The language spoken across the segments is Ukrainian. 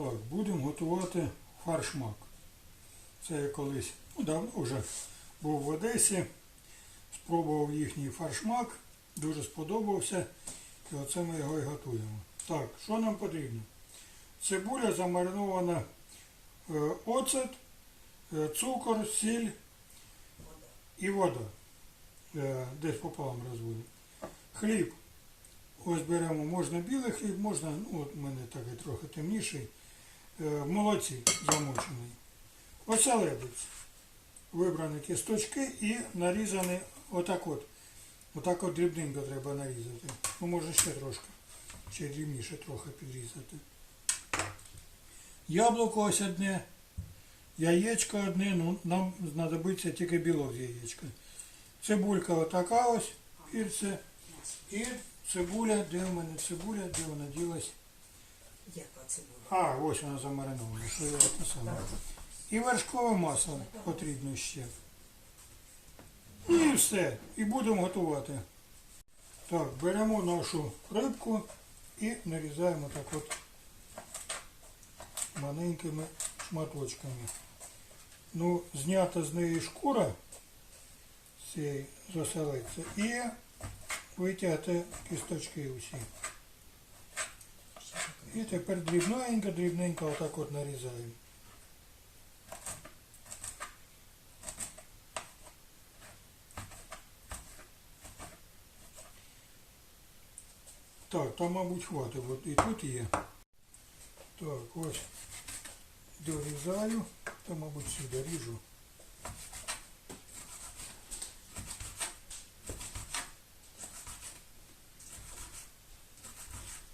Так, будемо готувати фаршмак. Це я колись, ну давно вже був в Одесі, спробував їхній фаршмак, дуже сподобався. І оце ми його і готуємо. Так, що нам потрібно? Цибуля замаринована е, оцет, е, цукор, сіль і вода. Е, Десь пополам розводимо. Хліб. Ось беремо, можна білий хліб, можна, ну от у мене такий трохи темніший, е, в молоці замочений. Оселедець. Вибрані кісточки і нарізані отак от. Отак от дрібненько треба нарізати. Ну може ще трошки. Ще дрібніше трохи підрізати. Яблуко ось одне, яєчко одне, ну нам знадобиться тільки білок з яєчка. Цибулька отака ось, пірце. І цибуля, де в мене цибуля, де вона ділась? Була? А, ось вона замаринована, що. І вершкове масло потрібно ще. І все. І будемо готувати. Так, беремо нашу рибку і нарізаємо так от маленькими шматочками. Ну, знята з неї шкура цієї з оселедця і витягти кісточки усі. І тепер дрібненько, дрібненько отак от нарізаємо. Так, там, мабуть, хватить, от і тут є. Так, ось дорізаю, то, мабуть, сюди ріжу.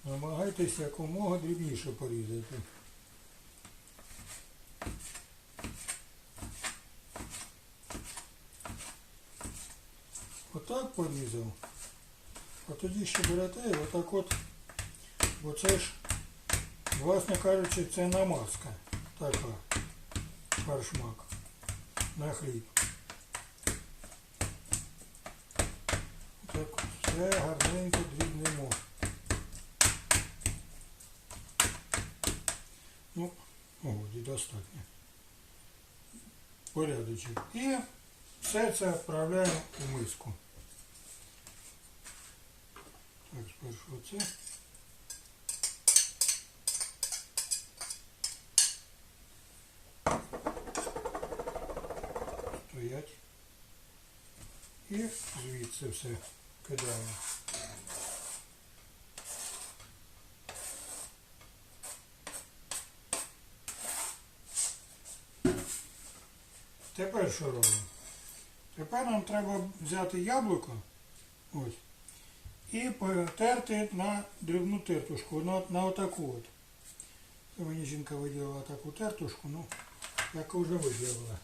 Намагайтесь якомога дрібніше порізати. Отак порізав. А тоді ще берете отак от, бо це ж, власне кажучи, це намазка така, фаршмак на хліб. Так, все гарненько дрібнемо. Ну, о, і достатньо. Порядочок. І все це відправляємо у миску. Так, спершу оце. Стоять. І звідси все кидаємо. Тепер що робимо? Тепер нам треба взяти яблуко ось, і потерти на дрібну тертушку, на, на отаку от. Це мені жінка виділила таку тертушку, ну, яку вже виділила.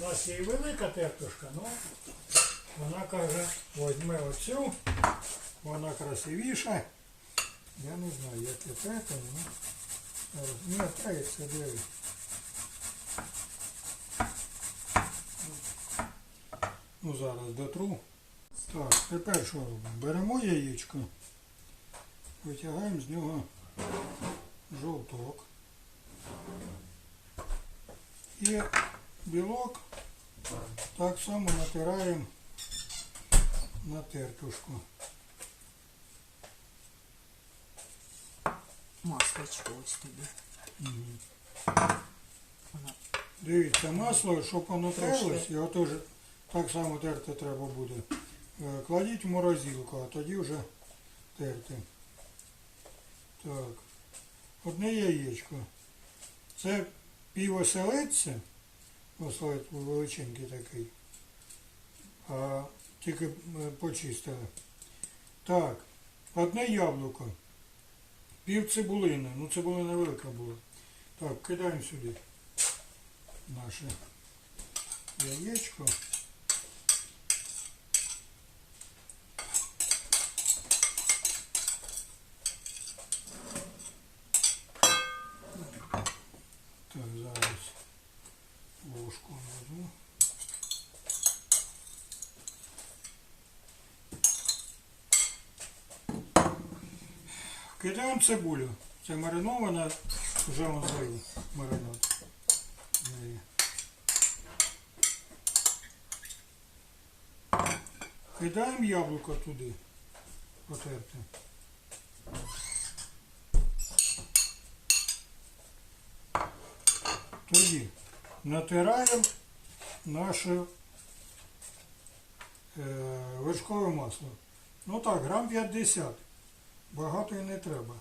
У нас є і велика тертушка, ну вона каже, возьме оцю, вона красивіша. Я не знаю, як це третя, ну, ні, треться, дивись. Ну зараз дотру. Так, тепер що робимо? Беремо яєчко, витягаємо з нього жовток. І білок так само натираємо на тертушку. Масличко ось тобі. Вона Дивіться, масло, щоб воно Трошки. його теж так само терти треба буде. Е, Кладіть в морозилку, а тоді вже терти. Так. Одне яєчко. Це пів оселедця, оселедць величенький такий. А тільки е, почистили. Так, одне яблуко. Пів цибулини. Ну цибулина велика була. Так, кидаємо сюди наше яєчко. Так, зараз ложку візьму. Кидаємо цибулю. Це маринована Вже он злив маринад. Кидаємо яблуко туди. Потерти. Тоді натираємо наше е, вершкове масло. Ну так, грам 50. Багато і не треба.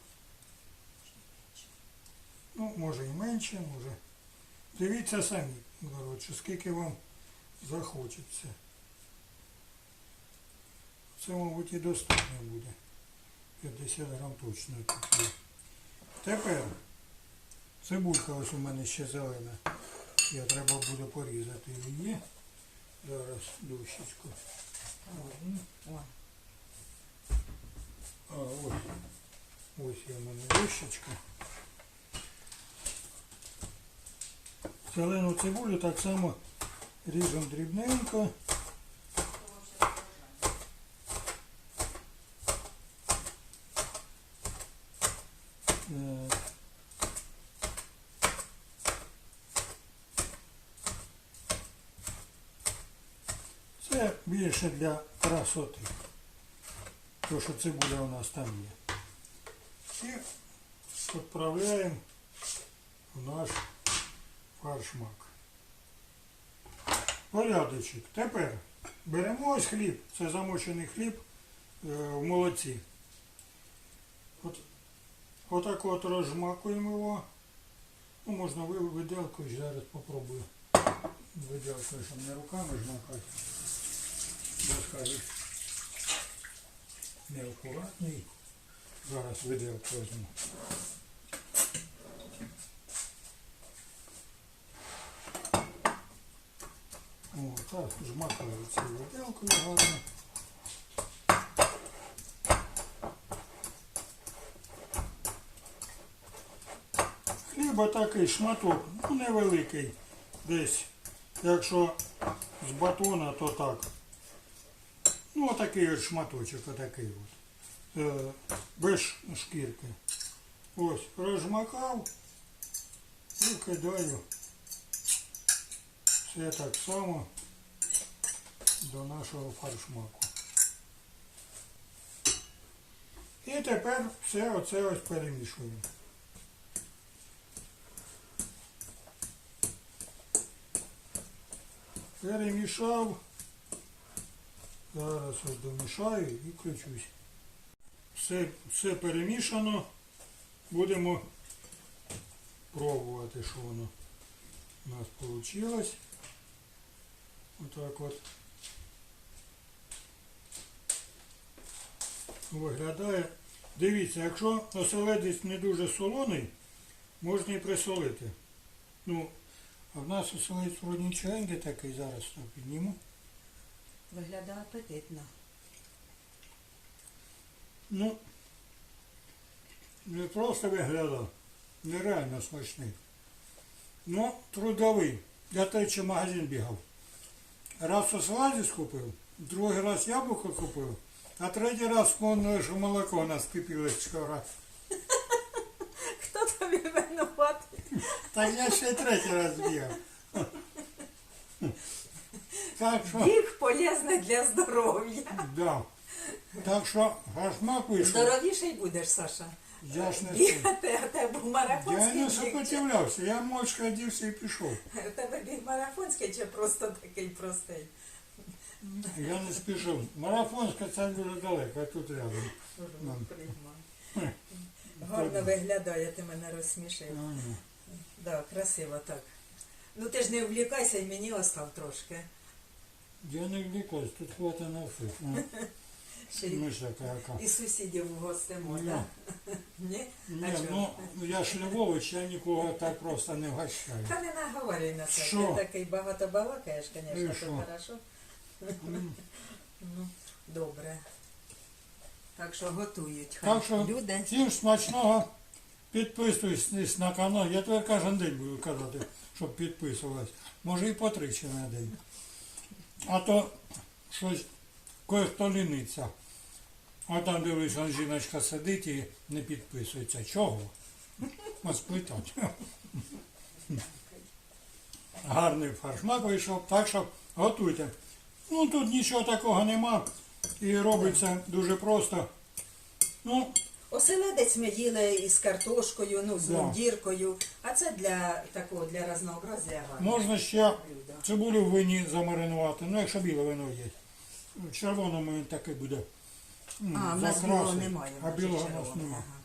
Ну, може і менше, може. Дивіться самі, коротше, скільки вам захочеться. Це, мабуть, і достатньо буде. 50 грам точно тут є. Тепер цибулька ось у мене ще зелена. Я треба буде порізати її. Зараз дощечку. А, ось. Ось є мене дощечка. Зелену цибулю так само ріжемо дрібненько. Це більше для красоти. То, що цибуля у нас там є. І відправляємо в наш фаршмак. Порядочок. Тепер беремо ось хліб. Це замочений хліб е, в молоці. От, отак от розжмакуємо його. Ну, можна ви- виделкою, зараз попробую. Виделкою, щоб не руками жмакати. Скажуть, неаккуратний. Зараз виделку візьму. О, так, жмакаю цією виделкою гарно. Хліба такий шматок, ну невеликий. Десь, якщо з батона, то так. Ну, отакий от шматочок, отакий от. Е, без шкірки. Ось, розмакав і кидаю все так само до нашого фаршмаку. І тепер все оце ось перемішуємо. Перемішав. Зараз домішаю і включусь. Все, все перемішано. Будемо пробувати, що воно у нас вийшло. Отак от. Виглядає. Дивіться, якщо оселедець не дуже солоний, можна і присолити. Ну, а в нас оселедець вроді нічогенький такий, зараз я підніму. Виглядає апетитно. Ну, не просто виглядав, нереально смачний. Ну, трудовий. Я тричі в магазин бігав. Раз сослазі скупив, другий раз яблуко купив, а третій раз вспомнив, що молоко у нас кипілось вчора. Хто тобі винуватий? Так я ще й третій раз бігав. Так що, Біг полезний для здоров'я. да. Так що гашмак вийшов. Здоровіший будеш, Саша. Я ж не Бігати, а тебе був Я марафонський не біг. сопротивлявся, я мовчки одівся і пішов. У тебе біг марафонський чи просто такий простий? Я не спішив. Марафонська це дуже далеко, а тут рядом. Приймай. Гарно виглядає, ти мене розсмішив. Ні. Да, красиво так. Ну ти ж не влікайся і мені остав трошки. Не влікаюсь, тут хватить на всіх. Ну, Ще й Миша яка. і сусідів угостимо, Ну, так? Ні? А Ні, чого? ну я ж Львович, я нікого так просто не вгощаю. Та не наговорюй на це. Що? Ти такий багато балакаєш, Ну звісно, і то хорошо. М. Ну, добре. Так що готують. хай Так що люди. всім смачного. Підписуйтесь на канал. Я тебе кожен день буду казати, щоб підписувались. Може і по тричі на день. А то щось кое-хто ліниться. А там дивись, он жіночка сидить і не підписується. Чого? сплетати. Гарний фаршмак вийшов, так що готуйте. Ну тут нічого такого нема. І робиться дуже просто. Ну, Оселедець ми їли із картошкою, ну, з Да. мундіркою, а це для такого, для разнообразия гарно. можна ще блюдо. цибулю в вині замаринувати. Ну, якщо біле вино є. В червоному він такий буде. м, А, в нас закрасить. білого немає. А білого в нас червоного, немає. ага.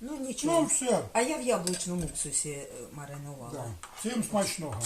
Ну нічого. Ну все. А я в яблучному уксусі е, маринувала. Да. Всім смачного.